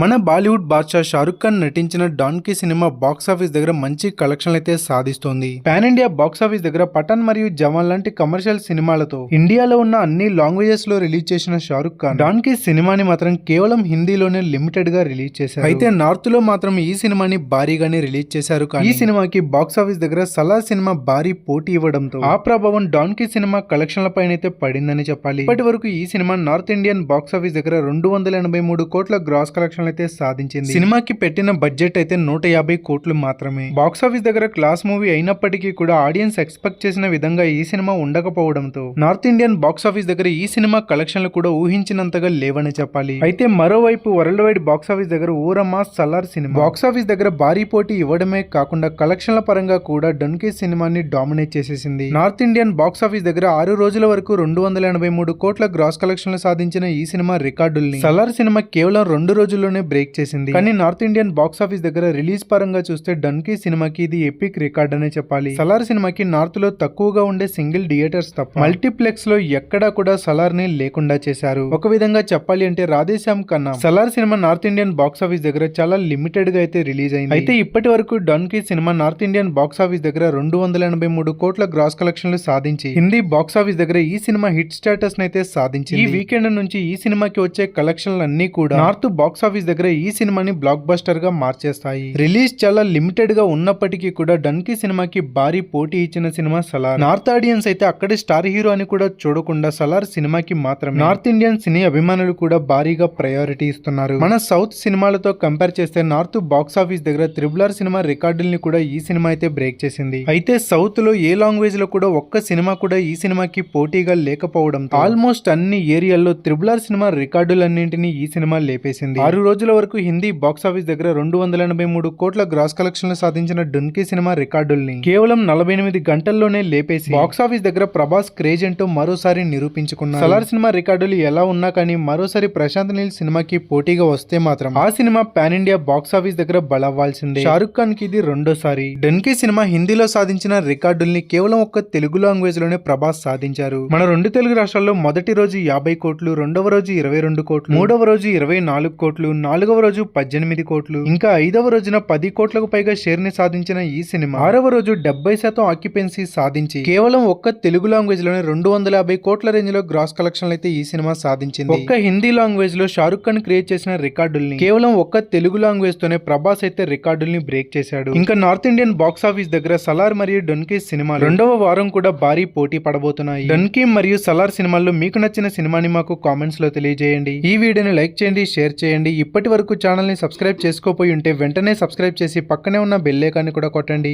మన బాలీవుడ్ బాద్షా షారుఖ్ ఖాన్ నటించిన donkey cinema box office దగ్గర మంచి కలెక్షన్లు అయితే సాధిస్తోంది. పాన్ ఇండియా బాక్స్ ఆఫీస్ దగ్గర పఠాన్ మరియు జవాన్ లాంటి కమర్షియల్ సినిమాలతో ఇండియాలో ఉన్న అన్ని లాంగ్వేజెస్లో రిలీజ్ చేసిన షారుఖ్ ఖాన్ డాన్కీ సినిమాని మాత్రం కేవలం హిందీలోనే లిమిటెడ్గా రిలీజ్ చేశారు. అయితే నార్త్లో మాత్రం ఈ సినిమాని భారీగానే రిలీజ్ చేశారు ఈ సినిమాకి బాక్స్ ఆఫీస్ దగ్గర సలా సినిమా భారీ పోటీ ఇవ్వడంతో ఆ ప్రభావం డాన్కీ సినిమా కలెక్షన్ల పైన అయితే పడిందని చెప్పాలి. ఇప్పటి వరకు ఈ cinema north Indian box office దగ్గర రెండు వందల ఎనభై మూడు కోట్ల గ్రాస్ కలెక్షన్ అయితే సాధించింది. సినిమాకి పెట్టిన బడ్జెట్ అయితే నూట యాభై కోట్లు మాత్రమే. బాక్స్ ఆఫీస్ దగ్గర క్లాస్ మూవీ అయినప్పటికీ కూడా ఆడియన్స్ ఎక్స్పెక్ట్ చేసిన విధంగా ఈ సినిమా ఉండకపోవడంతో. నార్త్ ఇండియన్ బాక్స్ ఆఫీస్ దగ్గర ఈ సినిమా కలెక్షన్లు కూడా ఊహించినంతగా లేవని చెప్పాలి. అయితే మరోవైపు వరల్డ్ వైడ్ బాక్స్ ఆఫీస్ దగ్గర ఊరమ్మా సలార్ సినిమా. బాక్స్ ఆఫీస్ దగ్గర భారీ పోటీ ఇవ్వడమే కాకుండా కలెక్షన్ల పరంగా కూడా డన్కే సినిమాని డామినేట్ చేసేసింది. నార్త్ ఇండియన్ బాక్స్ ఆఫీస్ దగ్గర ఆరు రోజుల వరకు రెండు వందల ఎనభై మూడు కోట్ల గ్రాస్ కలెక్షన్లు సాధించిన ఈ సినిమా రికార్డుల్ని. సలార్ సినిమా కేవలం రెండు రోజుల్లోనే బ్రేక్ చేసింది. కానీ నార్త్ ఇండియన్ బాక్స్ ఆఫీస్ దగ్గర రిలీజ్ పరంగా చూస్తే డన్కీ సినిమాకి ఇది ఎపిక్ రికార్డ్ అనే చెప్పాలి. సలార్ సినిమాకి నార్త్లో తక్కువగా ఉండే సింగిల్ థియేటర్స్ తప్ప మల్టీప్లెక్స్లో ఎక్కడా కూడా సలార్ని లేకుండా చేశారు. ఒక విధంగా చెప్పాలి అంటే రాధేశ్యామ్ కన్నా Salaar cinema north Indian box office దగ్గర చాలా లిమిటెడ్గా అయితే రిలీజ్ అయింది. అయితే ఇప్పటి వరకు Dunki cinema north Indian box office దగ్గర రెండు వందల ఎనభై మూడు కోట్ల గ్రాస్ కలెక్షన్లు సాధించి హిందీ బాక్స్ ఆఫీస్ దగ్గర ఈ సినిమా హిట్ స్టేటస్ అయితే సాధించి ఈ వీకెండ్ నుంచి ఈ సినిమాకి వచ్చే కలెక్షన్లు అన్ని కూడా నార్త్ బాక్స్ ఆఫీస్ దగ్గర ఈ సినిమాని బ్లాక్ బస్టర్గా మార్చేస్తాయి. రిలీజ్ చాలా లిమిటెడ్గా ఉన్నప్పటికీ కూడా డన్కీ సినిమాకి భారీ పోటీ ఇచ్చిన సినిమా సలార్. నార్త్ ఆడియన్స్ అయితే అక్కడే స్టార్ హీరో అని కూడా చూడకుండా సలార్ సినిమాకి మాత్రమే. నార్త్ ఇండియన్ సినీ అభిమానులు కూడా భారీగా ప్రయారిటీ ఇస్తున్నారు. మన సౌత్ సినిమాలతో కంపేర్ చేస్తే నార్త్ బాక్స్ ఆఫీస్ దగ్గర త్రిబుల్ సినిమా రికార్డుల్ని కూడా ఈ సినిమా అయితే బ్రేక్ చేసింది. అయితే సౌత్లో ఏ లాంగ్వేజ్లో కూడా ఒక్క సినిమా కూడా ఈ సినిమాకి పోటీగా లేకపోవడం ఆల్మోస్ట్ అన్ని ఏరియాల్లో త్రిబుల్ ఆర్ సినిమా రికార్డులన్నింటినీ ఈ సినిమా లేపేసింది. ఆరు రోజుల వరకు హిందీ బాక్స్ ఆఫీస్ దగ్గర రెండు వందల ఎనభై మూడు కోట్ల గ్రాస్ కలెక్షన్లు సాధించిన డున్కీ సినిమా రికార్డుల్ని కేవలం నలభై ఎనిమిది గంటల్లోనే లేపేసి బాక్స్ ఆఫీస్ దగ్గర ప్రభాస్ క్రేజ్ ఏంటో మరోసారి నిరూపించుకున్నారు. సలార్ సినిమా రికార్డులు ఎలా ఉన్నా కానీ మరోసారి ప్రశాంత్ నీల్ సినిమాకి పోటీగా వస్తే మాత్రం ఆ cinema pan India box office దగ్గర బలవ్వాల్సిందే. షారుఖ్ ఖాన్కి ఇది రెండోసారి. డన్కీ సినిమా హిందీలో సాధించిన రికార్డుల్ని కేవలం ఒక్క తెలుగు లాంగ్వేజ్లోనే ప్రభాస్ సాధించారు. మన రెండు తెలుగు రాష్ట్రాల్లో మొదటి రోజు యాభై కోట్లు రెండవ రోజు ఇరవై రెండు కోట్లు మూడవ రోజు ఇరవై నాలుగు కోట్లు నాలుగవ రోజు పద్దెనిమిది కోట్లు. ఇంకా ఐదవ రోజున పది కోట్లకు పైగా షేర్ని సాధించిన ఈ సినిమా. ఆరవ రోజు డెబ్బై శాతం ఆక్యుపెన్సీ సాధించి కేవలం ఒక్క తెలుగు లాంగ్వేజ్లోనే రెండు వందల యాభై కోట్ల రేంజ్లో గ్రాస్ కలెక్షన్లు అయితే ఈ సినిమా సాధించింది. ఒక్క హిందీ లాంగ్వేజ్లో షారుఖ్ ఖాన్ క్రియేట్ చేసిన రికార్డుల్ని కేవలం ఒక్క తెలుగు లాంగ్వేజ్ తోనే ప్రభాస్ అయితే రికార్డుల్ని బ్రేక్ చేశాడు. ఇంకా నార్త్ ఇండియన్ బాక్స్ ఆఫీస్ దగ్గర సలార్ మరియు డొన్కీ సినిమా రెండవ వారం కూడా భారీ పోటీ పడబోతున్నాయి. డొన్కీ మరియు సలార్ సినిమాల్లో మీకు నచ్చిన సినిమాని మాకు కామెంట్స్లో తెలియజేయండి. ఈ వీడియోని లైక్ చేయండి షేర్ చేయండి. ఇప్పటి వరకు ఛానల్ని సబ్స్క్రైబ్ చేసుకోపోయి ఉంటే వెంటనే సబ్స్క్రైబ్ చేసి పక్కనే ఉన్న బెల్లేకాన్ని కూడా కొట్టండి.